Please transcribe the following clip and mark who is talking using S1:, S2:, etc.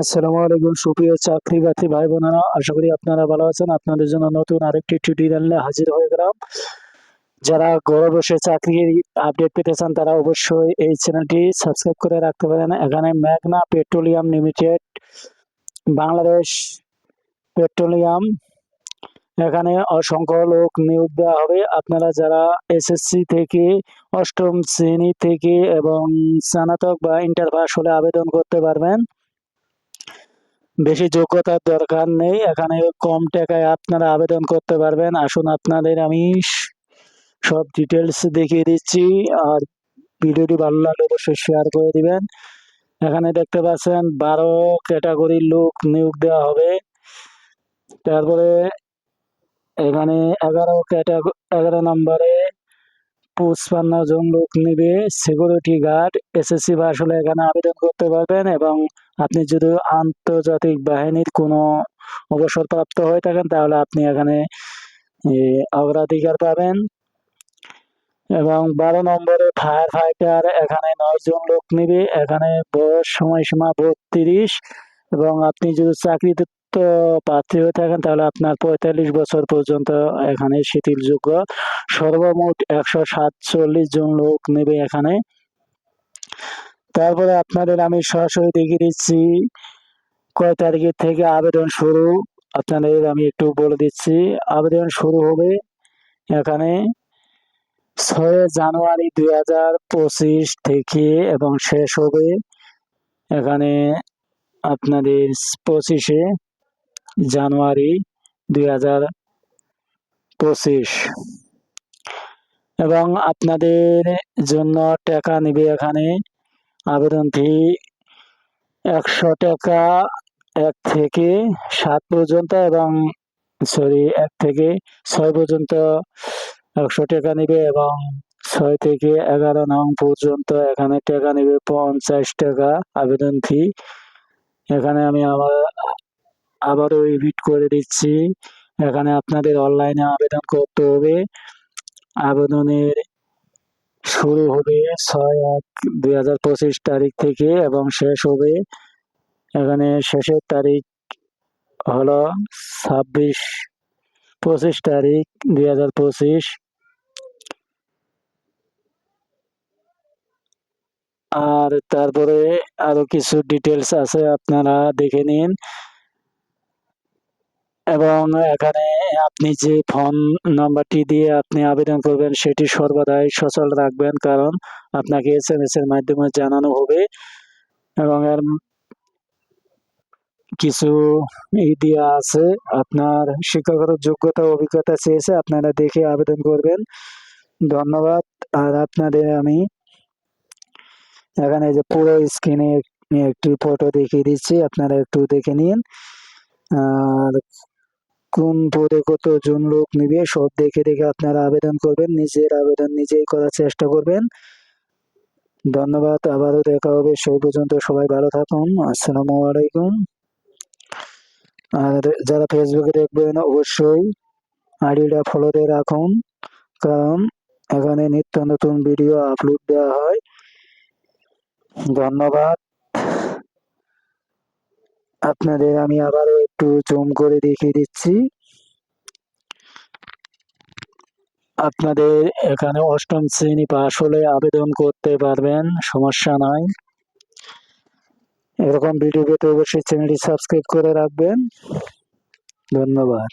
S1: আসসালামু আলাইকুম, সুপ্রিয় চাকরি বাকরি ভাই বোনেরা আশা করি আপনারা ভালো আছেন। আপনাদের জন্য নতুন আরেকটি টিউটোরিয়াল হাজির হয়ে গেলাম। যারা ঘরে বসে চাকরির আপডেট পেতে চান, তারা অবশ্যই এই চ্যানেলটি সাবস্ক্রাইব করে রাখতে পারেন। এখানে Magna petroleum limited, Bangladesh petroleum. এখানে অসংখ্য লোক নিয়োগ দেওয়া হবে। আপনারা যারা এসএসসি থেকে, অষ্টম শ্রেণি থেকে এবং স্নাতক বা ইন্টার পাস হলে আবেদন করতে পারবেন। বেশি যোগ্যতার দরকার নেই। এখানে কম টাকায় আপনারা আবেদন করতে পারবেন। আসুন আপনাদের আমি সব ডিটেলস দেখিয়ে দিচ্ছি। আর ভিডিওটি ভালো লাগলে অবশ্যই শেয়ার করে দিবেন। এখানে দেখতে পাচ্ছেন বারো ক্যাটাগরির লোক নিয়োগ দেওয়া হবে। তারপরে এখানে এগারো ক্যাটাগরি এগারো নম্বরে পঁচপান্ন জন লোক নেবে সিকিউরিটি গার্ড এসএসসি পাস হলে এখানে আবেদন করতে পারবেন এবং আপনি যদি আন্তর্জাতিক বাহিনীর কোনো অবসরপ্রাপ্ত হয়ে থাকেন, তাহলে আপনি এখানে অগ্রাধিকার পাবেন। এবং বারো নম্বরে ফায়ার ফাইটার, এখানে নয় জন লোক নেবে। এখানে বয়স সময়সীমা বত্রিশ এবং আপনি যদি চাকরিতে তো প্রার্থী হয়ে থাকেন, তাহলে আপনার পঁয়তাল্লিশ বছর পর্যন্ত এখানে শিথিলযোগ্য। সর্বমোট একশো সাতচল্লিশ জন লোক নেবে এখানে। তারপরে আপনাদের আমি সরাসরি দেখিয়ে দিচ্ছি, কয় তারিখের থেকে আবেদন শুরু। আপনাদের আমি একটু বলে দিচ্ছি, আবেদন শুরু হবে এখানে ছয় জানুয়ারি দুই হাজার পঁচিশ থেকে এবং শেষ হবে এখানে আপনাদের পঁচিশে জানুয়ারি দুই হাজার পঁচিশ। এবং আপনাদের জন্য টাকা নেবে এখানে। আবেদন ফি একশো টাকা, এক থেকে সাত পর্যন্ত এবং সরি, এক থেকে ছয় পর্যন্ত একশো টাকা নেবে এবং ছয় থেকে এগারো নং পর্যন্ত এখানে টাকা নেবে পঞ্চাশ টাকা আবেদন ফি। এখানে আমি আবার আবারও রিপিট করে দিচ্ছি। এখানে আপনাদের অনলাইনে আবেদন করতে হবে। আবেদনের শুরু হবে ছয় এক দুই হাজার পঁচিশ তারিখ থেকে এবং শেষ হবে এখানে শেষের তারিখ হলো ছাব্বিশ পঁচিশ তারিখ দুই হাজার পঁচিশ। আর তারপরে আরও কিছু ডিটেলস আছে, আপনারা দেখে নিন। এবং এখানে আপনি যে ফোন নাম্বারটি দিয়ে আপনি আবেদন করবেন, সেটি সর্বদাই সচল রাখবেন। কারণ আপনাকে এস এম এস এর মাধ্যমে জানানো হবে এবং এর কিছু ই দেওয়া আছে। আপনার শিক্ষাগত যোগ্যতা, অভিজ্ঞতা চেয়েছে, আপনারা দেখে আবেদন করবেন। ধন্যবাদ। আর আপনাদের আমি এখানে যে পুরো স্ক্রিনে একটি ফটো দেখিয়ে দিচ্ছি। আপনারা একটু দেখে নিন। আর কোন পদে কতজন লোক নিবে, সব দেখে দেখে আপনারা আবেদন করবেন, নিজের আবেদন নিজেই করার চেষ্টা করবেন। ধন্যবাদ, আবারও দেখা হবে, সেই পর্যন্ত সবাই ভালো থাকুন, আসসালামু আলাইকুম। আর যারা ফেসবুকে দেখবেন, অবশ্যই আইডিটা ফলোতে রাখুন, কারণ এখানে নিত্য নতুন ভিডিও আপলোড দেওয়া হয়। ধন্যবাদ। আপনাদের, আমি আবারও একটু জুম করে দেখিয়ে দিচ্ছি। আপনাদের এখানে অষ্টম শ্রেণি পাশ হলে আবেদন করতে পারবেন, সমস্যা নাই। এরকম ভিডিও পেতে অবশ্যই চ্যানেলটি সাবস্ক্রাইব করে রাখবেন। ধন্যবাদ।